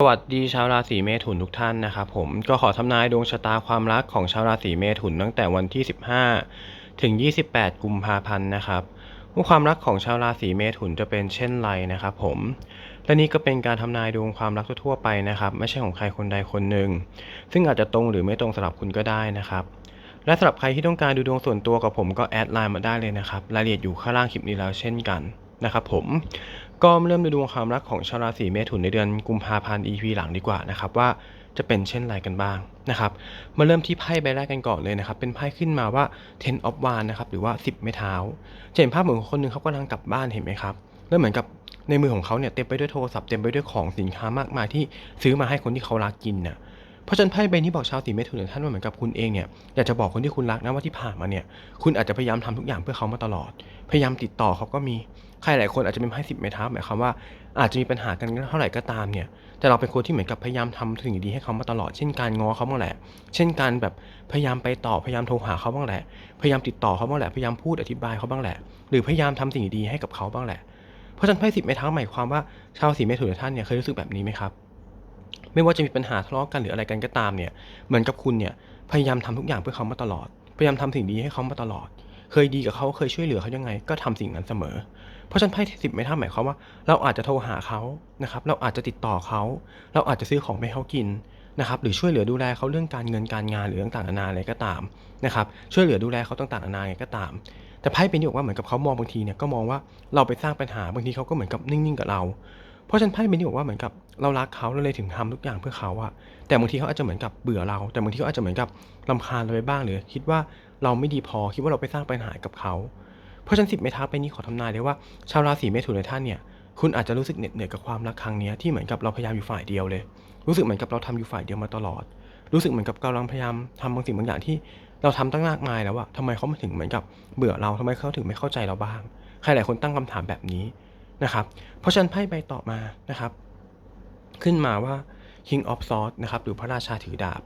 สวัสดีชาวราศีเมถุนทุกท่านนะครับผมก็ขอทำนายดวงชะตาความรักของชาวราศีเมถุนตั้งแต่วันที่ 15 ถึง 28 กุมภาพันธ์นะครับว่าความรักของชาวราศีเมถุนจะเป็นเช่นไรนะครับผมและนี่ก็เป็นการทำนายดวงความรักทั่วไปนะครับ ไม่ใช่ของใครคนใดคนหนึ่ง ซึ่งอาจจะตรงหรือไม่ตรงสำหรับคุณก็ได้นะครับ และสำหรับใครที่ต้องการดูดวงส่วนตัวกับผมก็แอดไลน์มาได้เลยนะครับรายละเอียดอยู่ข้างล่างคลิปนี้แล้วเช่นกันนะครับผม ก็มาเริ่มดูดวงความรักของชาวราศีเมถุนในเดือนกุมภาพันธ์ EP หลังดีกว่านะครับว่าจะเป็นเช่นไรกันบ้างนะครับมาเริ่มที่ไพ่ใบแรกกันก่อนเลยนะครับ เป็นไพ่ขึ้นมาว่า Ten of Wands นะครับหรือว่า 10 ไม้เท้าจะเห็นภาพเหมือนคนหนึงเขากำลังกลับบ้านเห็นไหมครับแล้วเหมือนกับในมือของเขาเนี่ยเต็มไปด้วยโทรศัพท์เต็มไปด้วยของสินค้ามากมายที่ซื้อมาให้คนที่เขารักกินน่ะเพราะฉะนั้นไพ่ใบนี้บอกชาวสีเมถุนท่านว่าเหมือนกับคุณเองเนี่ยอยากจะบอกคนที่คุณรักนะว่าที่ผ่านมาเนี่ยคุณอาจจะพยายามทำทุกอย่างเพื่อเขามาตลอด พยายามติดต่อเขาก็มี ใครหลายคนอาจจะเป็นไพ่สิบไม้เท้าหมายความว่าอาจจะมีปัญหากันเท่าไหร่ก็ตามเนี่ยแต่เราเป็นคนที่เหมือนกับพยายามทำสิ่งดีให้เขามาตลอดเช่นการง้อเขาบ้างแหละ เช่นการแบบพยายามไปต่อพยายามโทรหาเขาบ้างแหละ พยายามติดต่อเขาบ้างแหละพยายามพูดอธิบายเขาบ้างแหละ หรือพยายามทำสิ่งดีให้กับเขาบ้างแหละ เพราะฉะนั้นไพ่สิบไม้เท้าหมายความว่าชาวสีเมถุนท่านเนี่ยเคยรู้สึกแบบนี้ไหมครับไม่ว่าจะมีปัญหาทะเลาะกันหรืออะไรกันก็ตามเนี่ยเหมือนกับคุณเนี่ยพยายามทำทุกอย่างเพื่อเขามาตลอด พยายามทำสิ่งดีให้เขามาตลอด เคยดีกับเขาเคยช่วยเหลือเขายังไง ก็ทำสิ่งนั้นเสมอ เพราะฉะนั้นไพ่สิบไม่ท่าหมายความว่า เราอาจจะโทรหาเขานะครับ เราอาจจะติดต่อเขา เราอาจจะซื้อของไปให้เขากินนะครับหรือช่วยเหลือดูแลเขาเรื่องการเงินการงานหรือต่างๆนานาอะไรก็ตามนะครับช่วยเหลือดูแลเขาต่างๆนานาอะไรก็ตาม แต่ไพ่เป็นที่บอกว่าเหมือนกับเขามองบางทีเนี่ยก็มองว่าเราไปสร้างปัญหาบางทีเขาก็เหมือนกับนิ่งๆกับเรา เพราะฉะนั้นไพ่เป็นที่บอกว่าเหมือนกับเรารักเขาเราเลยถึงทำทุกอย่างเพื่อเขาอะแต่บางทีเขาอาจจะเหมือนกับเบื่อเรา แต่บางทีเขาอาจจะเหมือนกับลำคาญเราไปบ้างหรือ คิดว่าเราไม่ดีพอคิดว่าเราไปสร้างปัญหากับเขา เพราะฉะนั้นสิบเมท้าไปนี้ขอทำนายเลยว่าชาวราศีเมถุนในท่านเนี่ยคุณอาจจะรู้สึกเหน็ดเหนื่อยกับความรักครั้งนี้ที่เหมือนกับเราพยายามอยู่ฝ่ายเดียวเลย รู้สึกเหมือนกับเราทำอยู่ฝ่ายเดียวมาตลอด รู้สึกเหมือนกับกำลังพยายามทำบางสิ่งบางอย่างที่เราทำตั้งมากมายแล้วอะทำไมเขาถึงเหมือนกับเบื่อเราทำไมเขาถึงไม่เข้าใจเราบ้าง ใครหลายคนตั้งคำถามแบบนี้นะครับ เพราะฉะนั้นไพ่ใบต่อมานะครับ ขึ้นมาว่า King of Swords นะครับหรือพระราชาถือดาบ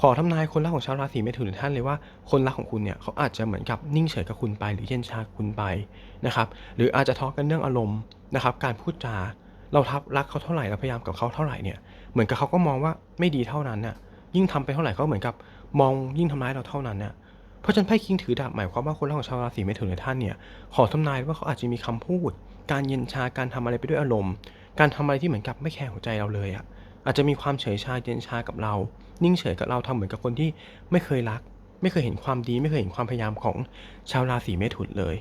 ขอทำนายคนรักของชาวราศีเมถุนท่านเลยว่าคนรักของคุณเนี่ยเขาอาจจะเหมือนกับนิ่งเฉยกับคุณไป หรือเย็นชาคุณไปนะครับหรืออาจจะทะเลาะกันเรื่องอารมณ์นะครับการพูดจาเราทับรักเขาเท่าไหร่เราพยายามกับเขาเท่าไหร่เนี่ยเหมือนกับเขาก็มองว่าไม่ดีเท่านั้นน่ะยิ่งทำไปเท่าไหร่เขาเหมือนกับมองยิ่งทำร้ายเราเท่านั้นน่ะเพราะฉะนั้นไพ่คิงถือดาบหมายความว่าคนรักของชาวราศีเมถุนท่านเนี่ยขอทำนายว่าเขาอาจจะมีคำพูด การเย็นชาการทำอะไรไปด้วยอารมณ์ การทำอะไรที่เหมือนกับไม่แคร์หัวใจเราเลยอะอาจจะมีความเฉยชาเย็นชากับเรา นิ่งเฉยกับเราทำเหมือนกับคนที่ไม่เคยรัก ไม่เคยเห็นความดี ไม่เคยเห็นความพยายามของชาวราศีเมถุนเลย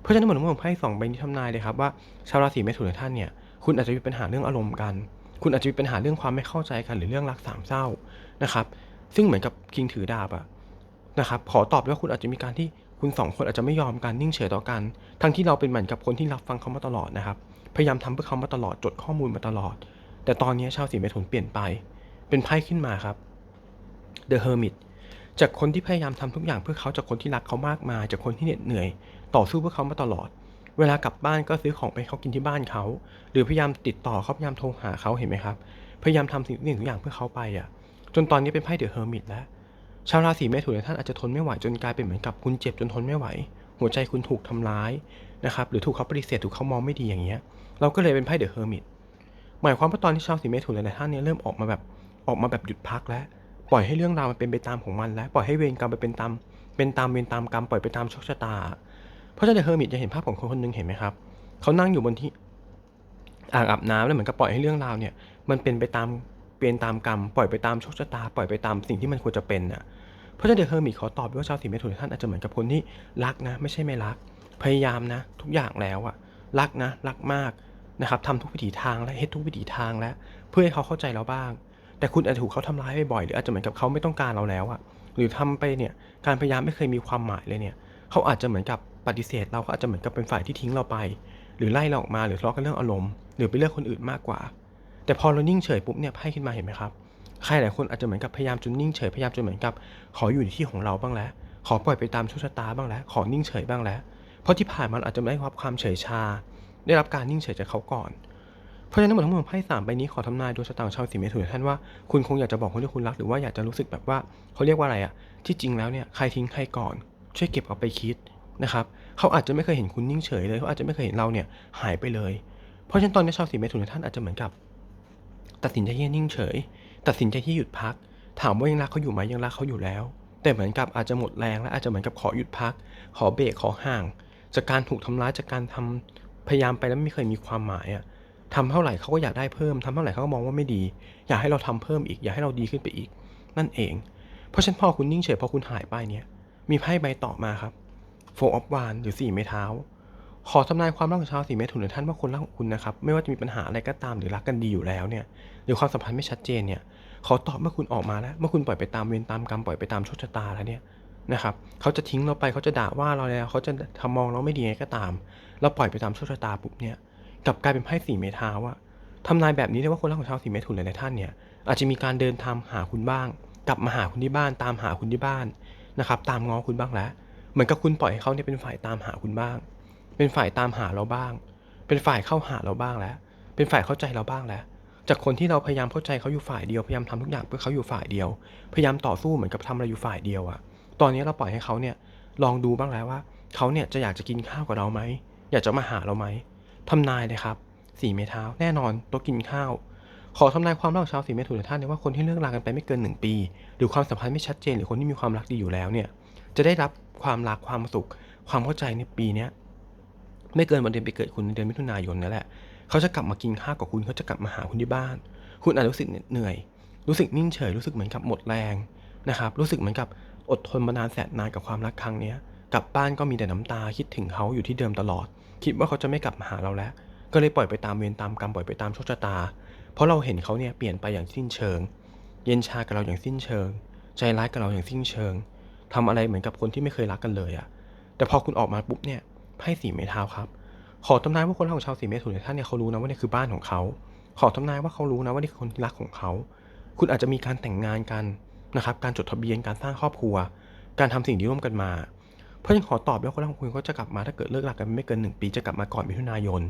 เพราะฉะนั้นเหมือนผมไพ่สองใบนี้ทำนายเลยครับว่าชาวราศีเมถุนท่านเนี่ยคุณอาจจะมีปัญหาเรื่องอารมณ์กัน คุณอาจจะมีปัญหาเรื่องความไม่เข้าใจกันหรือเรื่องรักสามเศร้านะครับ ซึ่งเหมือนกับคิงถือดาบอะนะครับขอตอบวยว่าคุณอาจจะมีการที่คุณสองคนอาจจะไม่ยอมกันนิ่งเฉยต่อกัน ทั้งที่เราเป็นเหมือนกับคนที่รับฟังเขามาตลอดนะครับ พยายามทำเพื่อเขามาตลอดจดข้อมูลมาตลอด แต่ตอนนี้ชาวสีเมถุนเปลี่ยนไป เป็นไพ่ขึ้นมาครับ The Hermit จากคนที่พยายามทำทุกอย่างเพื่อเขาจากคนที่รักเขามากมาย จากคนที่เหน็ดเหนื่อย ต่อสู้เพื่อเขามาตลอด เวลากลับบ้านก็ซื้อของไปเขากินที่บ้านเขา หรือพยายามติดต่อเขาพยายามโทรหาเขาเห็นไหมครับ พยายามทำสิ่งทุกอย่างเพื่อเขาไปอะ จนตอนนี้เป็นไพ่ The Hermit แล้ว ชาวราศีเมถุนท่านอาจจะทนไม่ไหวจนกลายเป็นเหมือนกับคุณเจ็บจนทนไม่ไหว หัวใจคุณถูกทำร้ายนะครับ หรือถูกเขาปฏิเสธถูกเขามองไม่ดีอย่างเงี้ย เราก็เลยเป็นไพ่เดอะเฮอร์มิตหมายความว่าตอนที่ชาวสีเมถุนหลายท่านเนี่ยเริ่มออกมาแบบออกมาแบบหยุดพักแล้ว ปล่อยให้เรื่องราวมันเป็นไปตามของมัน แล้วปล่อยให้เวรกรรมไปเป็นตาม เป็นตามเวรตามกรรมปล่อยไปตามโชคชะตา เพราะฉะนั้นเดอะเฮอร์มิตจะเห็นภาพของคนคนหนึงเห็นไหมครับเขานั่งอยู่บนที่อ่างอาบน้ำแล้วเหมือนกับปล่อยให้เรื่องราวเนี่ย มันเป็นไปตามเป็นตามกรรมปล่อยไปตามโชคชะตา ปล่อยไปตามสิ่งที่มันควรจะเป็นน่ะเพราะฉะนั้นเดอะเฮอร์มิตขอตอบด้วยว่าชาวสีเมถุนท่านอาจจะเหมือนกับคนที่รักนะ ไม่ใช่ไม่รัก พยายามนะ ทุกอย่างแล้วอะรักนะ รักมากนะครับทำทุกวิถีทางและเฮ็ดทุกวิถีทางแล้ว เพื่อให้เขาเข้าใจเราบ้าง แต่คุณอาจจะถูกเขาทำร้ายบ่อยๆหรืออาจจะเหมือนกับเขาไม่ต้องการเราแล้วอะหรือทำไปเนี่ยการพยายามไม่เคยมีความหมายเลยเนี่ยเขาอาจจะเหมือนกับปฏิเสธ เราเขาอาจจะเหมือนกับเป็นฝ่ายที่ทิ้งเราไป หรือไล่เราออกมาหรือทะเลาะกันเรื่องอารมณ์หรือไปเลือกคนอื่นมากกว่า แต่พอเรานิ่งเฉยปุ๊บเนี่ยไพ่ขึ้นมาเห็นไหมครับใครหลายคนอาจจะเหมือนกับพยายามจนนิ่งเฉยพยายามจนเหมือนกับ ขออยู่ในที่ของเราบ้างแล้ว ขอปล่อยไปตามโชคชะตาบ้างแล้ว ขอนิ่งเฉยบ้างแล้ว เพราะที่ผ่านมาอาจจะไม่ได้รับความเฉยชา ได้รับการนิ่งเฉยจากเขาก่อน เพราะฉะนั้นหมดทั้งหมดไพ่สามใบนี้ขอทำนายดวงชะตาของชาวสีเมถุนท่านว่าคุณคงอยากจะบอกคนที่คุณรักหรือว่าอยากจะรู้สึกแบบว่าเขาเรียกว่าอะไรอะที่จริงแล้วเนี่ยใครทิ้งใครก่อน ช่วยเก็บเอาไปคิดนะครับเขาอาจจะไม่เคยเห็นคุณนิ่งเฉยเลยเขาอาจจะไม่เคยเห็นเราเนี่ยหายไปเลย เพราะฉะนั้นตอนนี้ชาวสีเมถุนท่านอาจจะเหมือนกับ ตัดสินใจที่นิ่งเฉย ตัดสินใจที่หยุดพัก ถามว่ายังรักเขาอยู่ไหมยังรักเขาอยู่แล้ว แต่เหมือนกับอาจจะหมดแรงและอาจจะเหมือนกับขอหยุดพัก ขอเบรกขอห่าง จากการถูกทำร้ายจากการทำพยายามไปแล้วไม่เคยมีความหมายอะ ทำเท่าไหร่เขาก็อยากได้เพิ่มทำเท่าไหร่เขาก็มองว่าไม่ดี อยากให้เราทำเพิ่มอีก อยากให้เราดีขึ้นไปอีก นั่นเอง เพราะฉะนั้นพอคุณนิ่งเฉยพอคุณหายไปเนี่ยมีไพ่ใบต่อมาครับโฟออฟวานหรือสี่ไม้เท้า ขอทำนายความรักของชาวสี่เมถุนหรือท่านว่าคนรักของคุณนะครับ ไม่ว่าจะมีปัญหาอะไรก็ตามหรือรักกันดีอยู่แล้วเนี่ยหรือความสัมพันธ์ไม่ชัดเจนเนี่ยขอตอบเมื่อคุณออกมาแล้วเมื่อคุณปล่อยไปตามเวรตามกรรมปล่อยไปตามโชคชะตาแล้วเนี่ยนะครับเขาจะทิ้งเราไปเขาจะด่าว่าเราแล้วเขาจะทำมองเราไม่ดีไงก็ตาม เราปล่อยไปตามโชคชะตาปุ๊บเนี่ย กลับกลายเป็นไพ่สีเมทาวอะทำนายแบบนี้ได้ว่าคนรักของชาวสีเมถุนหลายๆท่านเนี่ยอาจจะมีการเดินทางหาคุณบ้าง กลับมาหาคุณที่บ้านตามหาคุณที่บ้านนะครับตามง้อคุณบ้างแล้ว เหมือนกับคุณปล่อยให้เขาเนี่ยเป็นฝ่ายตามหาคุณบ้าง เป็นฝ่ายตามหาเราบ้าง เป็นฝ่ายเข้าหาเราบ้างแล้ว เป็นฝ่ายเข้าใจเราบ้างแล้ว จากคนที่เราพยายามเข้าใจเขาอยู่ฝ่ายเดียวพยายามทำทุกอย่างเพื่อเขาอยู่ฝ่ายเดียว พยายามต่อสู้เหมือนกับทำอะไรอยู่ฝ่ายเดียวอะตอนนี้เราปล่อยให้เขาเนี่ยลองดูบ้างแล้วว่าเขาเนี่ยจะอยากจะกินข้าวกับเราไหมอยากจะมาหาเราไหม ทำนายเลยครับสี่เมท้าแน่นอนโต๊ะกินข้าว ขอทำนายความรักของชาวสีเมถุนท่านเนี่ยว่าคนที่เลิกรากันไปไม่เกินหนึ่งปี หรือความสัมพันธ์ไม่ชัดเจนหรือคนที่มีความรักดีอยู่แล้วเนี่ยจะได้รับความรักความสุข ความเข้าใจในปีเนี้ยไม่เกินวันเดือนไปเกิดคุณในเดือนมิถุนายนนั่นแหละเขาจะกลับมากินข้าวกับคุณเขาจะกลับมาหาคุณที่บ้าน คุณอาจรู้สึกเหนื่อย รู้สึกนิ่งเฉยรู้สึกเหมือนกับหมดแรงนะครับรู้สึกเหมือนกับอดทนมานานแสนนานกับความรักครั้งนี้กลับบ้านก็มีแต่น้ำตาคิดถึงเขาอยู่ที่เดิมตลอด คิดว่าเขาจะไม่กลับมาหาเราแล้ว ก็เลยปล่อยไปตามเวรตามกรรมปล่อยไปตามโชคชะตา เพราะเราเห็นเขาเนี่ยเปลี่ยนไปอย่างสิ้นเชิง เย็นชากับเราอย่างสิ้นเชิง ใจร้ายกับเราอย่างสิ้นเชิงทำอะไรเหมือนกับคนที่ไม่เคยรักกันเลยอะแต่พอคุณออกมาปุ๊บเนี่ยไพ่สีไม้เท้าครับ ขอทำนายว่าคนรักของชาวสีเมถุนท่านเนี่ยเขารู้นะว่านี่คือบ้านของเขา ขอทำนายว่าเขารู้นะว่านี่คือคนที่รักของเขา คุณอาจจะมีการแต่งงานกันนะครับ การจดทะเบียนการสร้างครอบครัว การทำสิ่งที่ร่วมกันมา เพราะฉะนั้นขอตอบว่าคนรักของคุณเขาจะกลับมาถ้าเกิดเลิกรักกันไม่เกินหนึ่งปีจะกลับมาก่อนมิถุนายน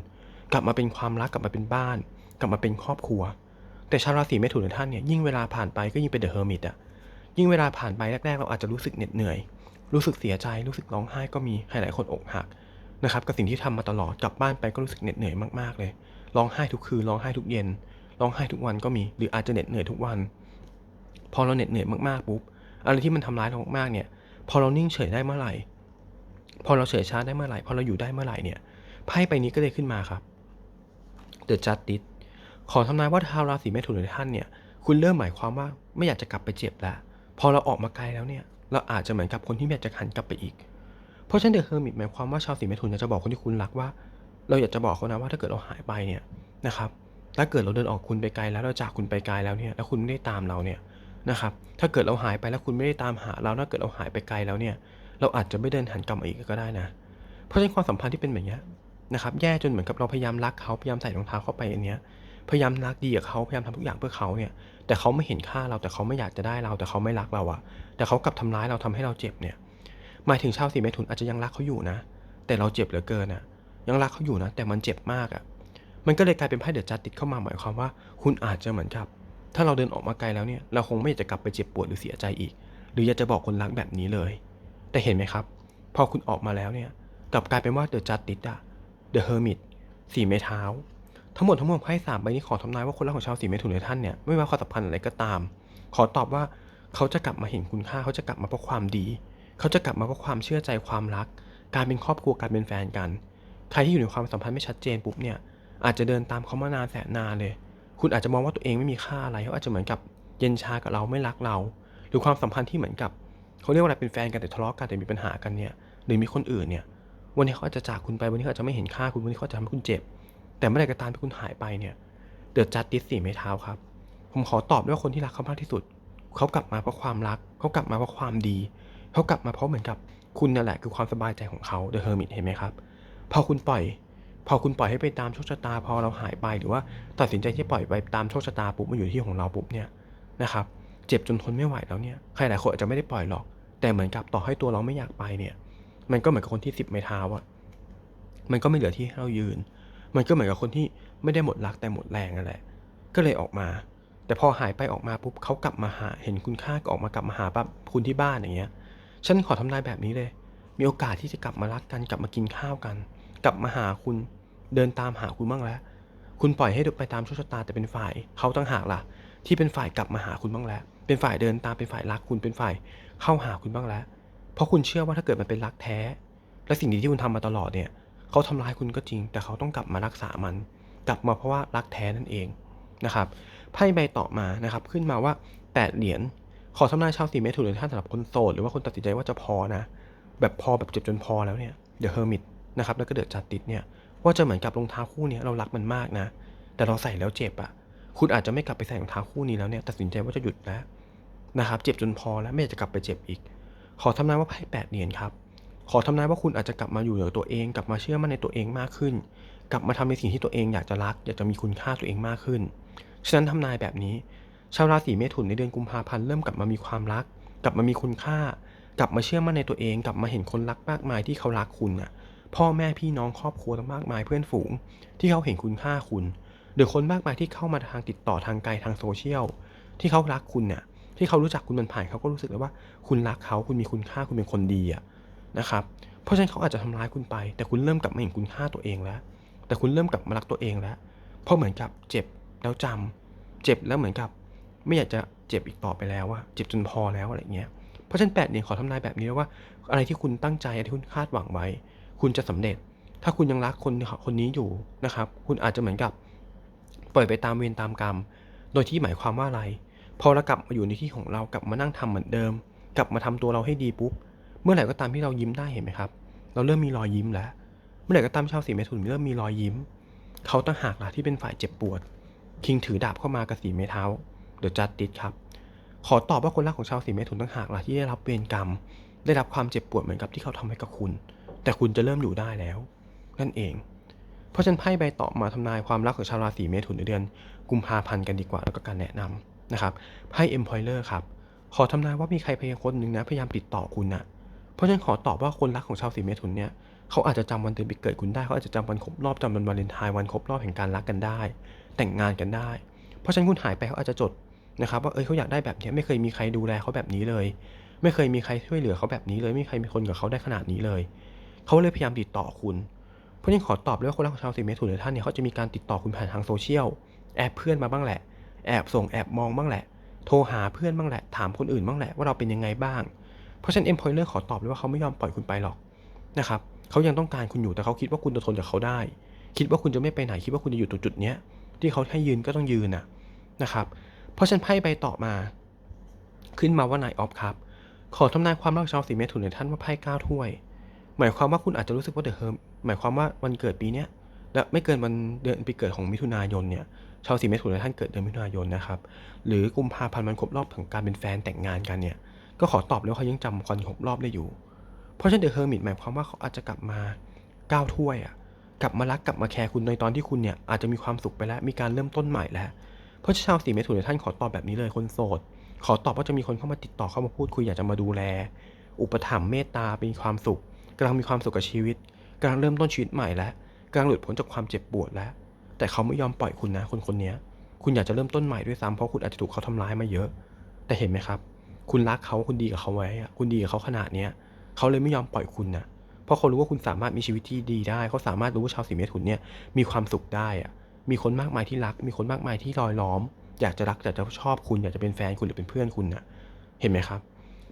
กลับมาเป็นความรักกลับมาเป็นบ้าน กลับมาเป็นครอบครัว แต่ชาวราศีเมถุนท่านเนี่ยยิ่งเวลาผ่านไปก็ยิ่งเป็นเดอะเฮอร์มิตอะยิ่งเวลาผ่านไปแรกๆ เราอาจจะรู้สึกเหน็ดเหนื่อย รู้สึกเสียใจรู้สึกร้องไห้ก็มีใครหลายคนอกหักนะครับกับสิ่งที่ทำมาตลอดกลับบ้านไปก็รู้สึกเหน็ดเหนื่อยมากๆเลยร้องไห้ทุกคืนร้องไห้ทุกเย็นร้องไห้ทุกวันก็มี หรืออาจจะเหน็ดเหนื่อยทุกวัน พอเราเหน็ดเหนื่อยมากๆปุ๊บอะไรที่มันทำร้ายเรามากๆเนี่ย พอเรานิ่งเฉยได้เมื่อไหร่ พอเราเฉยชาได้เมื่อไหร่ พอเราอยู่ได้เมื่อไหร่เนี่ยไพ่ใบนี้ก็เลยขึ้นมาครับ The Justice ขอทำนายว่าชาวราศีเมถุนหรือท่านเนี่ย คุณเริ่มหมายความว่าไม่อยากจะกลับไปเจ็บแล้ว พอเราออกมาไกลแล้วเนี่ย เราอาจจะเหมือนกับคนที่ไม่อยากจะหันกลับไปอีก เพราะฉะนั้นเดอะเฮอร์มิตหมายความว่าชาวสีเมถุนอยากจะบอกคนที่คุณรักว่า เราอยากจะบอกเขานะว่าถ้าเกิดเราหายไปเนี่ยนะครับ ถ้าเกิดเราเดินออกคุณไปไกลแล้วเราจากคุณไปไกลแล้วเนี่ย แล้วคุณไม่ได้ตามเราเนี่ยนะครับ ถ้าเกิดเราหายไปแล้วคุณไม่ได้ตามหาเรา ถ้าเกิดเราหายไปไกลแล้วเนี่ย เราอาจจะไม่เดินหันกลับมาอีกก็ได้นะ เพราะฉะนั้นความสัมพันธ์ที่เป็นแบบนี้นะครับแย่จนเหมือนกับเราพยายามรักเขาพยายามใส่รองเท้าเข้าไปอันเนี้ยพยายามรักดีกับเขาพยายามทำทุกอย่างเพื่อเขาเนี่ย แต่เขาไม่เห็นค่าเราแต่เขาไม่อยากจะได้เรา แต่เขาไม่รักเราอะแต่เขากลับทำร้ายเราทำให้เราเจ็บเนี่ยหมายถึงชาวสีเมถุนอาจจะยังรักเขาอยู่นะ แต่เราเจ็บเหลือเกินอะยังรักเขาอยู่นะ แต่มันเจ็บมากอะมันก็เลยกลายเป็นไพ่เดือดจัดติดเข้ามาหมายความว่า คุณอาจจะเหมือนกับ ถ้าเราเดินออกมาไกลแล้วเนี่ยเราคงไม่อยากจะกลับไปเจ็บปวดหรือเสียใจอีก หรืออยากจะบอกคนรักแบบนี้เลย แต่เห็นไหมครับ พอคุณออกมาแล้วเนี่ยกลับกลายเป็นว่าเดอะจัดติดอะเดอะเฮอร์มิตสีไม้เท้า ทั้งหมดทั้งมวลไพ่สามใบนี้ขอทำนายว่าคนรักของชาวสีเมถุนในท่านเนี่ยไม่ว่าความสัมพันธ์อะไรก็ตาม ขอตอบว่าเขาจะกลับมาเห็นคุณค่า เขาจะกลับมาเพราะความดี เขาจะกลับมาเพราะความเชื่อใจความรัก การเป็นครอบครัวการเป็นแฟนกัน ใครที่อยู่ในความสัมพันธ์ไม่ชัดเจนปุ๊บเนี่ยอาจจะเดินตามเขามานานแสนนานเลย คุณอาจจะมองว่าตัวเองไม่มีค่าอะไรเขาอาจจะเหมือนกับเย็นชากับเราไม่รักเรา หรือความสัมพันธ์ที่เหมือนกับ เขาเรียกว่าอะไรเป็นแฟนกันแต่ทะเลาะกันแต่มีปัญหากันเนี่ยหรือมีคนอื่นเนี่ย วันนี้เขาอาจจะจากคุณไปวันนี้เขาจะไม่เห็นค่าคุณวันนี้เขาจะทำให้คุณเจ็บ แต่เมื่อไหรก็ตามที่คุณหายไปเนี่ยเดือดจัดติดสี่ไม้เท้าครับ ผมขอตอบด้วยคนที่รักเขามากที่สุด เขากลับมาเพราะความรัก เขากลับมาเพราะความดี เขากลับมาเพราะเหมือนกับคุณนั่นแหละคือความสบายใจของเขาเดอะเฮอร์มิตเห็นไหมครับพอคุณปล่อย พอคุณปล่อยให้ไปตามโชคชะตา พอเราหายไปหรือว่าตัดสินใจที่ปล่อยไปตามโชคชะตาปุ๊บมาอยู่ที่ของเราปุ๊บเนี่ยนะครับเจ็บจนทนไม่ไหวแล้วเนี่ยใครหลายคนอาจจะไม่ได้ปล่อยหรอก แต่เหมือนกับต่อให้ตัวเราไม่อยากไปเนี่ย มันก็เหมือนกับคนที่สิบไม้เท้าอะมันก็ไม่เหลือที่ให้เรายืน มันก็เหมือนกับคนที่ไม่ได้หมดรักแต่หมดแรงนั่นแหละ ก็เลยออกมา แต่พอหายไปออกมาปุ๊บเขากลับมาหา เห็นคุณค่าก็ออกมากลับมาหาปั๊บคุณที่บ้านอย่างเงี้ย ฉันขอทำนายแบบนี้เลย มีโอกาสที่จะกลับมารักกัน กลับมากินข้าวกัน กลับมาหาคุณเดินตามหาคุณบ้างแล้วคคุณปล่อยให้ไปตามโชคชะตาแต่เป็นฝ่ายเขาตั้งหากล่ะ ที่เป็นฝ่ายกลับมาหาคุณบ้างแล้ว เป็นฝ่ายเดินตามเป็นฝ่ายรักคุณเป็นฝ่าย เข้าหาคุณบ้างแล้ว เพราะคุณเชื่อว่าถ้าเกิดมันเป็นรักแท้ และสิ่งดีที่คุณทำมาตลอดเนี่ยเขาทำร้ายคุณก็จริง แต่เขาต้องกลับมารักษามัน กลับมาเพราะว่ารักแท้นั่นเองนะครับไพ่ใบต่อมานะครับขึ้นมาว่าแปดเหรียญขอทำนายชาวสีเมถุนหรือท่านสำหรับคนโสดหรือว่าคนตัดสินใจว่าจะพอนะแบบพอแบบเจ็บจนพอแล้วเนี่ยเดอะเฮอร์มิตนะครับแล้วก็เดอะจัดติดเนี่ยว่าจะเหมือนกับรองเท้าคู่เนี้ยเรารักมันมากนะ แต่เราใส่แล้วเจ็บอะคุณอาจจะไม่กลับไปใส่รองเท้าคู่นี้แล้วเนี่ยตัดสินใจว่าจะหยุดแล้ว นะครับ เจ็บจนพอแล้วไม่อยากจะกลับไปเจ็บอีก ขอทำนายว่าไพ่แปดเหรียญครับ ขอทำนายว่าคุณอาจจะกลับมาอยู่กับตัวเอง กลับมาเชื่อมั่นในตัวเองมากขึ้น กลับมาทำในสิ่งที่ตัวเองอยากจะรัก อยากจะมีคุณค่าตัวเองมากขึ้น ฉะนั้นทำนายแบบนี้ ชาวราศีเมถุนในเดือนกุมภาพันธ์เริ่มกลับมามีความรัก กลับมามีคุณค่า กลับมาเชื่อมั่นในตัวเอง กลับมาเห็นคนรักมากมายที่เขารักคุณน่ะ พ่อแม่พี่น้องครอบครัวมากมายเพื่อนฝูง ที่เขาเห็นคุณค่าคุณหรือคนมากมายที่เข้ามาทางติดต่อทางไกลทางโซเชียลที่เขารักคุณเนี่ย ที่เขารู้จักคุณมันผ่านเขาก็รู้สึกเลยว่า คุณรักเขาคุณมีคุณค่าคุณเป็นคนดีอะนะครับ เพราะฉะนั้นเขาอาจจะทำร้ายคุณไป แต่คุณเริ่มกลับมาเห็นคุณค่าตัวเองแล้ว แต่คุณเริ่มกลับมารักตัวเองแล้ว เพราะเหมือนกับเจ็บแล้วจำเจ็บแล้วเหมือนกับ ไม่อยากจะเจ็บอีกต่อไปแล้วว่าเจ็บจนพอแล้วอะไรเงี้ย เพราะฉะนั้นแปดเนี่ยขอทำนายแบบนี้แล้วว่า อะไรที่คุณตั้งใจอะไรที่คุณคาดหวังไว้ คุณจะสำเร็จ ถ้าคุณยังรักคนคนนี้อยู่นะครับ คุณอาจจะเหมือนกับปล่อยไปตามเวรตามกรรม โดยที่หมายความว่าอะไร พอเรากลับมาอยู่ในที่ของเรากลับมานั่งทำเหมือนเดิม กลับมาทำตัวเราให้ดีปุ๊บเมื่อไหร่ก็ตามที่เรายิ้มได้เห็นไหมครับ เราเริ่มมีรอยยิ้มแล้ว เมื่อไหร่ก็ตามชาวสีเมถุนเริ่มมีรอยยิ้ม เขาตั้งหากล่ะที่เป็นฝ่ายเจ็บปวด คิงถือดาบเข้ามากับสีเมเท้าเดอะจัดติดครับ ขอตอบว่าคนรักของชาวสีเมถุนตั้งหากล่ะที่ได้รับเวรกรรม ได้รับความเจ็บปวดเหมือนกับที่เขาทำให้กับคุณ แต่คุณจะเริ่มอยู่ได้แล้ว นั่นเอง เพราะฉันไพ่ใบต่อมาทำนายความรักของชาวราศีเมถุนในเดือน กุมภาพันธ์กันดีกว่าแล้วก็การแนะนำ นะครับไพ่เอ็มพอยเลอร์ครับขอทำนายว่ามีใครพยายามคนหนึ่งนะพยายามติดต่อคุณนะเพราะฉะนั้นขอตอบว่าคนรักของชาวสีเมถุนเนี่ยเขาอาจจะจำวันเดือนปีเกิดคุณได้เขาอาจจะจำวันครบรอบจำวันวาเลนไทน์วันครบรอบแห่งการรักกันได้ แต่งงานกันได้ เพราะฉะนั้นคุณหายไปเขาอาจจะจดนะครับว่าเอยเขาอยากได้แบบนี้ไม่เคยมีใครดูแลเขาแบบนี้เลย ไม่เคยมีใครช่วยเหลือเขาแบบนี้เลย ไม่มีใครมีคนกับเขาได้ขนาดนี้เลยเขาเลยพยายามติดต่อคุณเพราะฉะนั้นขอตอบเลยว่าคนรักของชาวสีเมถุนหรือท่านเนี่ยเขาจะมีการติดต่อคุณผ่านทางโซเชียลแอบเพื่อนมาบ้างแหละ แอบส่งแอบมองบ้างแหละ โทรหาเพื่อนบ้างแหละ ถามคนอื่นบ้างแหละว่าเราเป็นยังไงบ้าง เพราะฉะนั้นเอ็มพอยเลอร์ขอตอบเลยว่าเขาไม่ยอมปล่อยคุณไปหรอกนะครับเขายังต้องการคุณอยู่แต่เขาคิดว่าคุณจะทนกับเขาได้ คิดว่าคุณจะไม่ไปไหนคิดว่าคุณจะอยู่ตรงจุดเนี้ยที่เขาให้ยืนก็ต้องยืนน่ะนะครับ เพราะฉะนั้นไพ่ใบต่อมา ขึ้นมาว่านายออฟครับขอทำนายความรักชาวสีเมถุนในท่านว่าไพ่เก้าถ้วย หมายความว่าคุณอาจจะรู้สึกว่าเดอะเฮิร์มหมายความว่าวันเกิดปีเนี้ยและไม่เกินวันเดือนปีเกิดของมิถุนายนเนี่ย ชาวสีเมถุนท่านเกิดเดือนมิถุนายนนะครับ หรือกุมภาพันธ์มันครบรอบของการเป็นแฟนแต่งงานกันเนี่ย ก็ขอตอบเลยว่าเขายังจำวันครบรอบได้อยู่ เพราะฉะนั้นเดอะเฮอร์มิตหมายความว่าเขาอาจจะกลับมาก้าวถ้วยอะ กลับมารักกลับมาแคร์คุณในตอนที่คุณเนี่ยอาจจะมีความสุขไปแล้ว มีการเริ่มต้นใหม่แล้ว เพราะชาวสีเมถุนในท่านขอตอบแบบนี้เลยคนโสด ขอตอบว่าจะมีคนเข้ามาติดต่อเข้ามาพูดคุยอยากจะมาดูแล อุปถัมภ์เมตตาเป็นความสุขกำลังมีความสุขกับชีวิตกำลังเริ่มต้นชีวิตใหม่แล้วกำลังหลุดพ้นจากความเจ็บปวดแล้ว แต่เขาไม่ยอมปล่อยคุณนะคนคนนี้คุณอยากจะเริ่มต้นใหม่ด้วยซ้ำเพราะคุณอาจจะถูกเขาทำร้ายมาเยอะ แต่เห็นไหมครับ คุณรักเขาคุณดีกับเขาไว้คุณดีกับเขาขนาดเนี้ยเขาเลยไม่ยอมปล่อยคุณนะเพราะเขารู้ว่าคุณสามารถมีชีวิตที่ดีได้เขาสามารถรู้ว่าชาวสีเมถุนเนี่ยมีความสุขได้อะมีคนมากมายที่รัก มีคนมากมายที่รอยล้อม อยากจะรักอยากจะชอบคุณ อยากจะเป็นแฟนคุณหรือเป็นเพื่อนคุณนะเห็นไหมครับ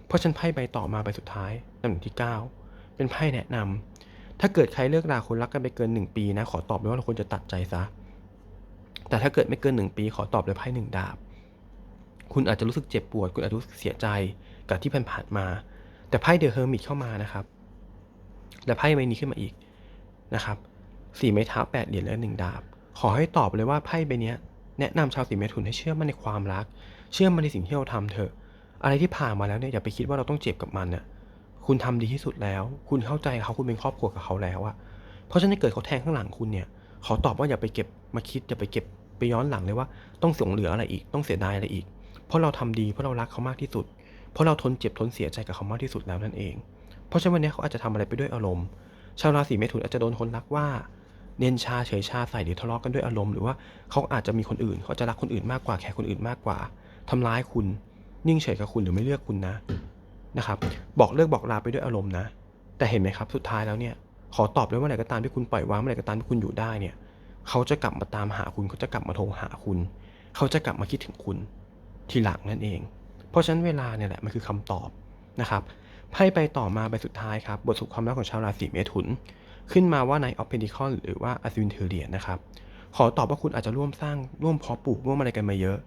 เพราะฉันไพ่ใบต่อมาใบสุดท้ายลำดับที่ 9 เป็นไพ่แนะนำถ้าเกิดใครเลิกราคนรักกันไปเกิน 1 ปีนะ ขอตอบเลยว่าเราควรจะตัดใจซะ แต่ถ้าเกิดไม่เกิน 1 ปีขอตอบเลยไพ่หนึ่งดาบ คุณอาจจะรู้สึกเจ็บปวด คุณอาจจะรู้สึกเสียใจกับที่ผ่านมา แต่ไพ่เดอะเฮอร์มิตเข้ามานะครับ และไพ่ใบนี้ขึ้นมาอีกนะครับสี่ไม้เท้าแปดเหรียญและหนึ่งดาบ ขอให้ตอบเลยว่าไพ่ใบนี้แนะนำชาวสีเมถุนให้เชื่อมั่นในความรัก เชื่อมั่นในสิ่งที่เราทำเถอะ อะไรที่ผ่านมาแล้วเนี่ยอย่าไปคิดว่าเราต้องเจ็บกับมันน่ะคุณทำดีที่สุดแล้ว คุณเข้าใจเขาคุณเป็นครอบครัวกับเขาแล้วอะเพราะฉะนั้นเกิดเขาแทงข้างหลังคุณเนี่ยขอตอบว่าอย่าไปเก็บมาคิดอย่าไปเก็บ ไปย้อนหลังเลยว่าต้องสงเหลืออะไรอีกต้องเสียดายอะไรอีก เพราะเราทำดีเพราะเรารักเขามากที่สุด เพราะเราทนเจ็บทนเสียใจกับเขามากที่สุดแล้วนั่นเอง เพราะฉะนั้นวันนี้เขาอาจจะทำอะไรไปด้วยอารมณ์ ชาวราศีเมถุนอาจจะโดนคนรักว่าเน้นชาเฉยชาใส่หรือทะเลาะกันด้วยอารมณ์หรือว่าเขาอาจจะมีคนอื่นเขาจะรักคนอื่นมากกว่าแคร์คนอื่นมากกว่าทำร้ายคุณ นิ่งเฉยกับคุณหรือไม่เลือกคุณนะนะครับ บอกเลิกบอกลาไปด้วยอารมณ์นะ แต่เห็นไหมครับสุดท้ายแล้วเนี่ยขอตอบเลยว่าเมื่อไรก็ตามที่คุณปล่อยวางเมื่อไรก็ตามที่คุณอยู่ได้เนี่ย เขาจะกลับมาตามหาคุณเขาจะกลับมาโทรหาคุณ เขาจะกลับมาคิดถึงคุณ ทีหลังนั่นเอง เพราะฉะนั้นเวลาเนี่ยแหละมันคือคำตอบนะครับไพ่ไปต่อมาใบสุดท้ายครับบทสรุปความรักของชาวราศีเมถุน ขึ้นมาว่าในออฟเพนดิคอนหรือว่าอัศวินเทเรียนนะครับขอตอบว่าคุณอาจจะร่วมสร้างร่วมเพาะปลูกร่วมอะไรกันมาเยอะ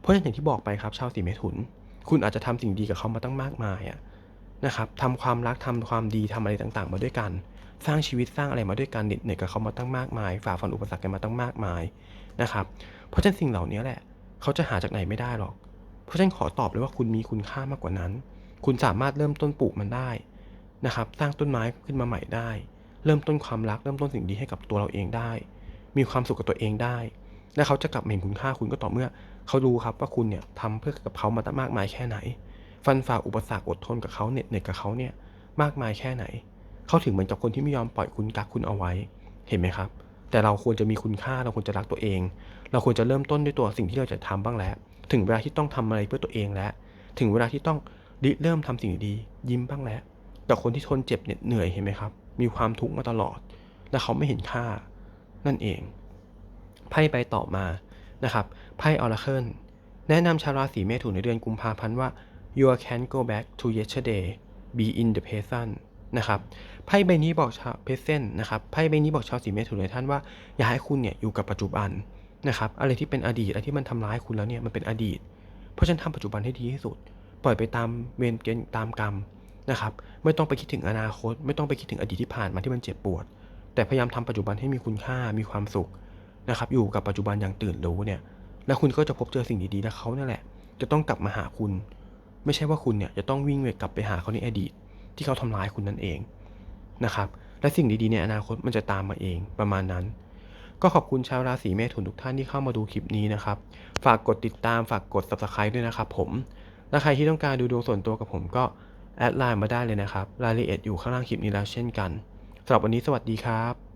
เพราะฉะนั้นอย่างที่บอกไปครับชาวสีเมถุน คุณอาจจะทำสิ่งดีกับเขามาตั้งมากมายอะนะครับทำความรักทำความดีทำอะไรต่างๆ มาด้วยกัน สร้างชีวิตสร้างอะไรมาด้วยกันเหน็ดเหนื่อยกับเขามาตั้งมากมาย ฝ่าฟันอุปสรรคกันมาตั้งมากมายนะครับ เพราะฉะนั้นสิ่งเหล่านี้แหละ เขาจะหาจากไหนไม่ได้หรอก เพราะฉะนั้นขอตอบเลยว่าคุณมีคุณค่ามากกว่านั้น คุณสามารถเริ่มต้นปลูกมันได้นะครับ สร้างต้นไม้ขึ้นมาใหม่ได้ เริ่มต้นความรัก เริ่มต้นสิ่งดีให้กับตัวเราเองได้ มีความสุขกับตัวเองได้ และเขาจะกลับเห็นคุณค่าคุณก็ต่อเมื่อ เขารู้ครับว่าคุณเนี่ยทำเพื่อกับเขามาตั้งมากมายแค่ไหน ฟันฝ่าอุปสรรคอดทนกับเขาเหน็ดเหนื่อยกับเขาเนี่ยมากมายแค่ไหน เขาถึงเหมือนกับคนที่ไม่ยอมปล่อยคุณกักคุณเอาไว้ เห็นไหมครับ แต่เราควรจะมีคุณค่าเราควรจะรักตัวเอง เราควรจะเริ่มต้นด้วยตัวสิ่งที่เราจะทำบ้างแล้ว ถึงเวลาที่ต้องทำอะไรเพื่อตัวเองแล้ว ถึงเวลาที่ต้องริเริ่มทำสิ่งดีๆยิ้มบ้างแล้ว แต่คนที่ทนเจ็บเหน็ดเหนื่อยเห็นไหมครับ มีความทุกข์มาตลอด และเขาไม่เห็นค่า นั่นเอง ไพ่ใบต่อมา นะครับ ไพ่ออราเคิลแนะนำชาวราศีเมถุนในเดือนกุมภาพันธ์ว่า you can go back to yesterday be in the present นะครับไพ่ใบนี้บอกชาวเพเซนนะครับไพ่ใบนี้บอกชาวสีเมถุนในท่านว่าอย่าให้คุณเนี่ยอยู่กับปัจจุบันนะครับอะไรที่เป็นอดีตอะไรที่มันทำร้ายคุณแล้วเนี่ยมันเป็นอดีต เพราะฉะนันทำปัจจุบันให้ดีที่สุด ปล่อยไปตามเวรเกณฑ์ตามกรรมนะครับไม่ต้องไปคิดถึงอนาคต ไม่ต้องไปคิดถึงอดีตที่ผ่านมาที่มันเจ็บปวด แต่พยายามทำปัจจุบันให้มีคุณค่ามีความสุขนะครับอยู่กับปัจจุบันอย่างตื่นรู้เนี่ยแล้วคุณก็จะพบเจอสิ่งดีๆและเขานั่นแหละ จะต้องกลับมาหาคุณ ไม่ใช่ว่าคุณเนี่ยจะต้องวิ่งไปกลับไปหาเขาในอดีต ที่เขาทำร้ายคุณนั่นเองนะครับ และสิ่งดีๆในอนาคตมันจะตามมาเองประมาณนั้น ก็ขอบคุณชาวราศีเมถุนทุกท่านที่เข้ามาดูคลิปนี้นะครับ ฝากกดติดตามฝากกด subscribe ด้วยนะครับผมและใครที่ต้องการดูดวงส่วนตัวกับผมก็แอดไลน์มาได้เลยนะครับ รายละเอียดอยู่ข้างล่างคลิปนี้แล้วเช่นกันสำหรับวันนี้สวัสดีครับ